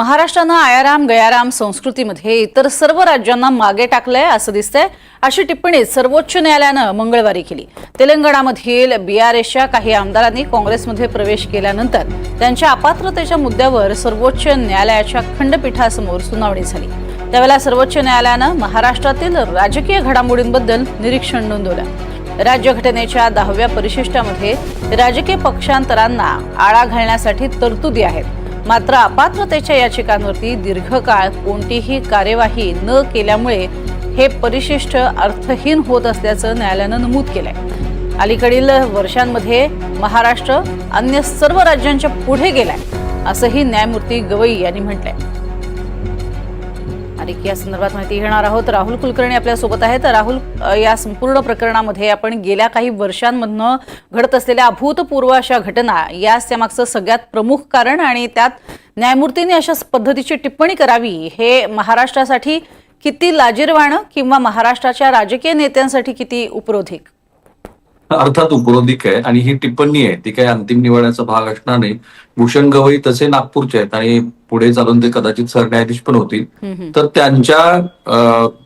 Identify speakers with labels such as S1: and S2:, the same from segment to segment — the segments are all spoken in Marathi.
S1: महाराष्ट्रानं आयाराम गयाराम संस्कृतीमध्ये इतर सर्व राज्यांना मागे टाकलंय असं दिसतंय. अशी टिप्पणी सर्वोच्च न्यायालयानं मंगळवारी केली. तेलंगणामधील बी आर एसच्या काही आमदारांनी काँग्रेसमध्ये प्रवेश केल्यानंतर त्यांच्या अपात्रतेच्या मुद्द्यावर सर्वोच्च न्यायालयाच्या खंडपीठासमोर सुनावणी झाली. त्यावेळेला सर्वोच्च न्यायालयानं महाराष्ट्रातील राजकीय घडामोडींबद्दल निरीक्षण नोंदवलं. राज्यघटनेच्या दहाव्या परिशिष्टामध्ये राजकीय पक्षांतरांना आळा घालण्यासाठी तरतुदी आहेत. मात्र अपात्रतेच्या याचिकांवरती दीर्घकाळ कोणतीही कार्यवाही न केल्यामुळे हे परिशिष्ट अर्थहीन होत असल्याचं न्यायालयानं नमूद केलंय. अलीकडील वर्षांमध्ये महाराष्ट्र अन्य सर्व राज्यांच्या पुढे गेलाय असंही न्यायमूर्ती गवई यांनी म्हटलंय. आणि या संदर्भात माहिती घेणार आहोत. राहुल कुलकर्णी आपल्यासोबत आहेत. राहुल या संपूर्ण प्रकरणामध्ये आपण गेल्या काही वर्षांमधनं घडत असलेल्या अभूतपूर्व अशा घटना याच त्यामागचं सगळ्यात प्रमुख कारण आणि त्यात न्यायमूर्तींनी अशा पद्धतीची टिप्पणी करावी हे महाराष्ट्रासाठी किती लाजीरवाणं किंवा महाराष्ट्राच्या राजकीय नेत्यांसाठी किती उपरोधिक?
S2: अर्थात उपरोधिक आहे आणि ही टिप्पणी आहे ती काही अंतिम निवडण्याचा भाग असणार नाही. भूषण गवई तसे नागपूरचे आहेत आणि पुढे चालून ते कदाचित सरन्यायाधीश पण होतील. तर त्यांच्या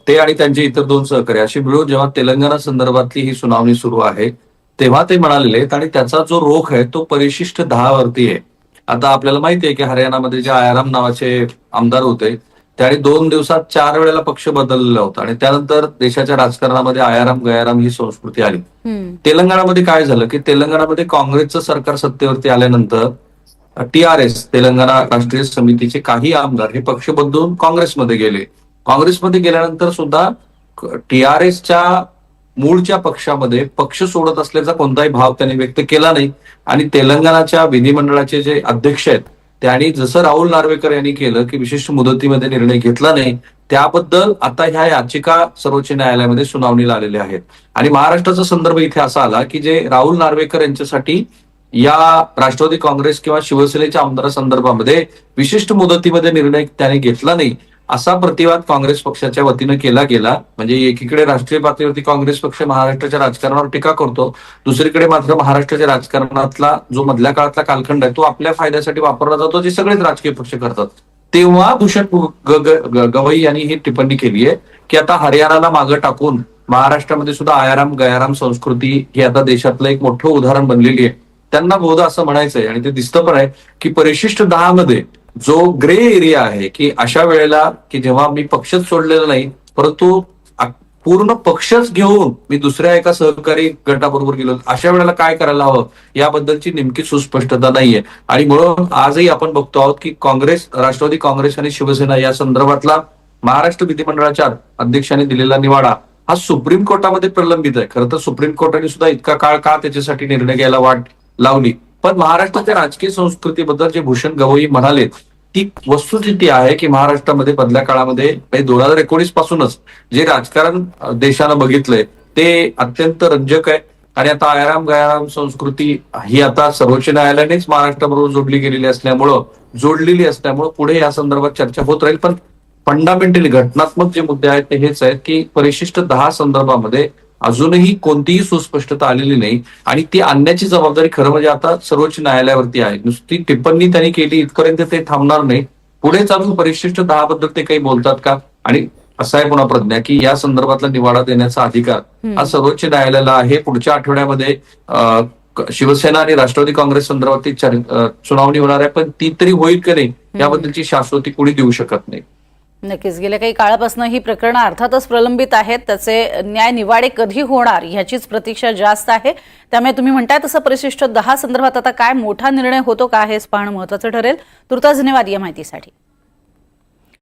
S2: ते आणि त्यांचे इतर दोन सहकारी अशी मिळून जेव्हा तेलंगणा संदर्भातली ही सुनावणी सुरू आहे तेव्हा ते म्हणालेले आणि त्याचा जो रोख आहे तो परिशिष्ट दहा वरती आहे. आता आपल्याला माहिती आहे की हरियाणामध्ये जे आयाराम नावाचे आमदार होते त्याने दोन दिवसात चार वेळेला पक्ष बदललेला होता. आणि त्यानंतर देशाच्या राजकारणामध्ये आयाराम गयाराम ही संस्कृती आली. तेलंगणामध्ये काय झालं की तेलंगणामध्ये काँग्रेसचं सरकार सत्तेवरती आल्यानंतर टीआरएस तेलंगणा राष्ट्रीय समितीचे काही आमदार हे पक्ष बदलून काँग्रेसमध्ये गेले. काँग्रेसमध्ये गेल्यानंतर सुद्धा टीआरएसच्या मूळच्या पक्षामध्ये पक्ष सोडत असल्याचा कोणताही भाव त्यांनी व्यक्त केला नाही. आणि तेलंगणाच्या विधिमंडळाचे जे अध्यक्ष आहेत त्यांनी जसं राहुल नार्वेकर यांनी केलं की विशिष्ट मुदतीमध्ये निर्णय घेतला नाही त्याबद्दल आता ह्या याचिका सर्वोच्च न्यायालयामध्ये सुनावणीला आलेल्या आहेत. आणि महाराष्ट्राचा संदर्भ इथे असा आला की जे राहुल नार्वेकर यांच्यासाठी या राष्ट्रवादी काँग्रेस किंवा शिवसेनेच्या आमदारासंदर्भामध्ये विशिष्ट मुदतीमध्ये निर्णय त्याने घेतला नाही असा प्रतिवाद काँग्रेस पक्षाच्या वतीनं केला गेला. म्हणजे एकीकडे राष्ट्रीय पातळीवरती काँग्रेस पक्ष महाराष्ट्राच्या राजकारणावर टीका करतो दुसरीकडे मात्र महाराष्ट्राच्या राजकारणातला जो मधल्या काळातला कालखंड आहे तो आपल्या फायद्यासाठी वापरला जातो जे सगळेच राजकीय पक्ष करतात. तेव्हा भूषण गवई यांनी ही टिप्पणी केली आहे की आता हरियाणाला मागं टाकून महाराष्ट्रामध्ये सुद्धा आयाराम गयाराम संस्कृती ही आता देशातलं एक मोठं उदाहरण बनलेली आहे. त्यांना बहुधा असं म्हणायचंय आणि ते दिसतं पण आहे की परिशिष्ट दहा मध्ये जो ग्रे एरिया आहे की अशा वेळेला की जेव्हा मी पक्षच सोडलेला नाही परंतु पूर्ण पक्षच घेऊन मी दुसऱ्या एका सहकारी गटाबरोबर गेलो अशा वेळेला काय करायला हवं? याबद्दलची नेमकी सुस्पष्टता नाहीये. आणि म्हणून आजही आपण बघतो आहोत की काँग्रेस राष्ट्रवादी काँग्रेस आणि शिवसेना या संदर्भातला महाराष्ट्र विधिमंडळाच्या अध्यक्षांनी दिलेला निवाडा हा सुप्रीम कोर्टामध्ये प्रलंबित आहे. खरं तर सुप्रीम कोर्टाने सुद्धा इतका काळ का त्याच्यासाठी निर्णय घ्यायला वाट लावली? पण महाराष्ट्राच्या राजकीय संस्कृतीबद्दल जे भूषण गवई म्हणाले ती वस्तुस्थिती आहे की महाराष्ट्रामध्ये मधल्या काळामध्ये म्हणजे दोन हजार एकोणीस पासूनच जे राजकारण देशानं बघितलंय ते अत्यंत रंजक आहे. आणि आता आयाराम गयाराम संस्कृती ही आता सर्वोच्च न्यायालयानेच महाराष्ट्राबरोबर जोडली गेलेली असल्यामुळं जोडलेली असल्यामुळं पुढे या संदर्भात चर्चा होत राहील. पण फंडामेंटली घटनात्मक जे मुद्दे आहेत ते हेच आहेत की परिशिष्ट दहा संदर्भामध्ये अजूनही कोणतीही सुस्पष्टता आलेली नाही. आणि ती आणण्याची जबाबदारी खरं म्हणजे आता सर्वोच्च न्यायालयावरती आहे. नुसती टिप्पणी त्यांनी केली इथपर्यंत ते थांबणार नाही. पुढे चालून परिशिष्ट दहा बद्दल ते काही बोलतात का? आणि असं आहे पुन्हा प्रज्ञा की या संदर्भातला निवाडा देण्याचा अधिकार हा सर्वोच्च न्यायालयाला आहे. पुढच्या आठवड्यामध्ये शिवसेना आणि राष्ट्रवादी काँग्रेस संदर्भात सुनावणी होणार आहे. पण ती तरी होईल की नाही? याबद्दलची शाश्वती कोणी देऊ शकत नाही.
S1: नक्कीच. गेल्या काही काळापासून ही प्रकरणं अर्थातच प्रलंबित आहेत. त्याचे न्याय निवाडे कधी होणार ह्याचीच प्रतीक्षा जास्त आहे. त्यामुळे तुम्ही म्हणताय तसं परिशिष्ट दहा संदर्भात आता काय मोठा निर्णय होतो का हेच पाहणं महत्वाचं ठरेल. तुर्तास धन्यवाद या माहितीसाठी.